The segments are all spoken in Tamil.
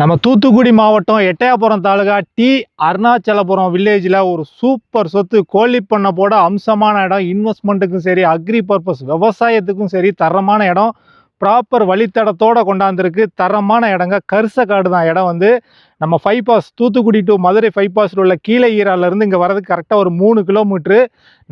நம்ம தூத்துக்குடி மாவட்டம் எட்டயாபுரம் தாலுகா டி அருணாச்சலபுரம் வில்லேஜில் ஒரு சூப்பர் சொத்து கோழி பண்ணை போட அம்சமான இடம். இன்வெஸ்ட்மெண்ட்டுக்கும் சரி அக்ரி பர்பஸ் விவசாயத்துக்கும் சரி தரமான இடம். ப்ராப்பர் வழித்தடத்தோடு கொண்டாந்துருக்கு. தரமான இடங்க. கரிசக்காடு தான் இடம் வந்து. நம்ம bypass Thoothukudi to Madurai ஃபைவ் பாஸில் உள்ள கீழே ஈராலேருந்து இங்கே வரதுக்கு கரெக்டாக ஒரு மூணு கிலோமீட்ரு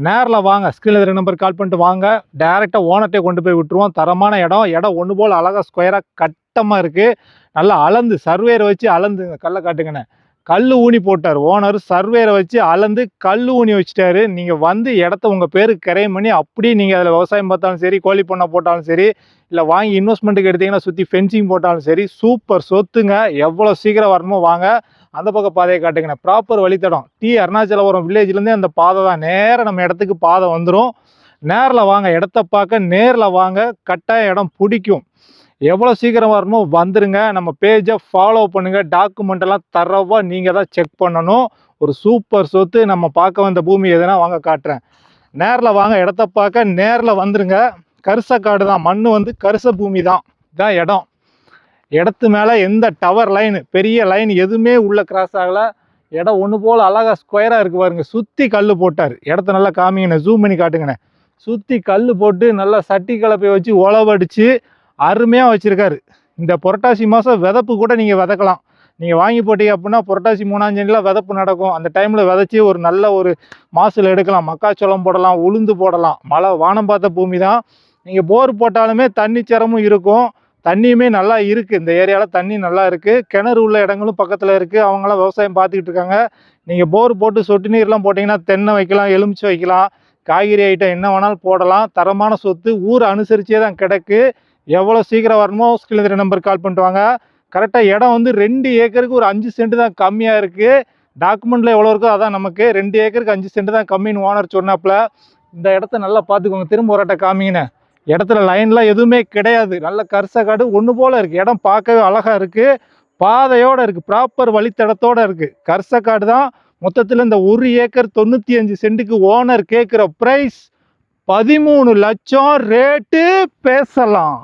நேரில் வாங்க. ஸ்க்ரீனில் இருக்கிற நம்பர் கால் பண்ணிட்டு வாங்க. டேரெக்டாக ஓனர்ட்டே கொண்டு போய் விட்டுருவோம். தரமான இடம். இடம் ஒன்று போல் அழகாக ஸ்கொயராக கட்டமாக இருக்குது நல்லா அளந்து சர்வேரை வச்சு அளந்து கல்லை காட்டுங்கண்ணே. கல் ஊனி போட்டார். ஓனர் சர்வேரை வச்சு அளந்து கல் ஊனி வச்சுட்டாரு. நீங்கள் வந்து இடத்த உங்கள் பேருக்கு கிரையம் பண்ணி அப்படியே நீங்கள் அதில் விவசாயம் பார்த்தாலும் சரி கோழி பண்ணை போட்டாலும் சரி இல்லை வாங்கி இன்வெஸ்ட்மெண்ட்டுக்கு எடுத்தீங்கன்னா சுற்றி ஃபென்சிங் போட்டாலும் சரி சூப்பர் சொத்துங்க. எவ்வளோ சீக்கிரம் வரணுமோ வாங்க. அந்த பக்கம் பாதையை காட்டுங்கண்ணே. ப்ராப்பர் வழித்தடம். டி. அருணாச்சலபுரம் வில்லேஜ்லேருந்தே அந்த பாதை தான். நேராக நம்ம இடத்துக்கு பாதை வந்துடும் நேரில் வாங்க. இடத்த பார்க்க நேரில் வாங்க. கட்டாய இடம் பிடிக்கும். எவ்வளோ சீக்கிரம் வரணுமோ வந்துடுங்க நம்ம பேஜை ஃபாலோ பண்ணுங்கள் டாக்குமெண்ட் எல்லாம் தரவாக நீங்கள் தான் செக் பண்ணணும். ஒரு சூப்பர் சொத்து நம்ம பார்க்க வந்த பூமி எதுனா வாங்க காட்டுறேன். நேரில் வாங்க இடத்த பார்க்க நேரில் வந்துருங்க. கரிசக்காடு தான். மண் வந்து கரிச பூமி தான். இதான் இடம். இடத்து மேலே எந்த டவர் லைன் பெரிய லைன் எதுவுமே உள்ளே கிராஸ் ஆகலை. இடம் ஒன்று போல் அழகாக ஸ்கொயராக இருக்கு பாருங்க. சுற்றி கல் போட்டார். இடத்த நல்லா காமிங்கண்ணே. ஜூம் பண்ணி காட்டுங்கண்ணே. சுற்றி கல் போட்டு நல்லா சட்டி கலப்பை வச்சு உழவடிச்சு அருமையாக வச்சுருக்காரு. இந்த புரட்டாசி மாதம் விதப்பு கூட நீங்கள் விதக்கலாம். நீங்கள் வாங்கி போட்டீங்க அப்படின்னா புரட்டாசி மூணாஞ்சனியில் விதப்பு நடக்கும். அந்த டைமில் விதைச்சி ஒரு நல்ல ஒரு மாசில் எடுக்கலாம். மக்காச்சோளம் போடலாம் உளுந்து போடலாம். மழை வானம் பார்த்த பூமி தான். நீங்கள் போர் போட்டாலுமே தண்ணி சிரமும் இருக்கும். தண்ணியுமே நல்லா இருக்குது இந்த ஏரியாவில் தண்ணி நல்லா இருக்குது கிணறு உள்ள இடங்களும் பக்கத்தில் இருக்குது அவங்களாம் விவசாயம் பார்த்துக்கிட்டு இருக்காங்க. நீங்கள் போர் போட்டு சொட்டு நீர்லாம் போட்டிங்கன்னா தென்னை வைக்கலாம் எலுமிச்சை வைக்கலாம். காய்கறி ஐட்டம் என்ன வேணாலும் போடலாம். தரமான சொத்து ஊர் அனுசரிச்சே தான் கிடக்கு. எவ்வளோ சீக்கிரம் வரணுமோ ஸ்கில் நம்பர் கால் பண்ணிட்டு வாங்க. கரெக்டாக இடம் வந்து ரெண்டு ஏக்கருக்கு ஒரு அஞ்சு சென்ட் தான் கம்மியாக இருக்குது டாக்குமெண்ட்டில் எவ்வளோ இருக்கோ அதான் நமக்கு. ரெண்டு ஏக்கருக்கு அஞ்சு சென்ட் தான் கம்மின்னு ஓனர் சொன்னாப்புல. இந்த இடத்த நல்லா பார்த்துக்கோங்க. திரும்ப ஒரு இடத்த காமிங்கண்ணே இடத்துல லைன்லாம் எதுவுமே கிடையாது. நல்ல கரிச காடு ஒன்று போல் இருக்குது இடம் பார்க்கவே அழகாக இருக்குது பாதையோடு இருக்குது ப்ராப்பர் வழித்தடத்தோடு இருக்குது கரிச காடு தான் மொத்தத்தில் இந்த ஒரு ஏக்கர் தொண்ணூற்றி அஞ்சு சென்ட்டுக்கு ஓனர் கேட்குற ப்ரைஸ் பதிமூணு லட்சம் ரேட்டு பேசலாம்.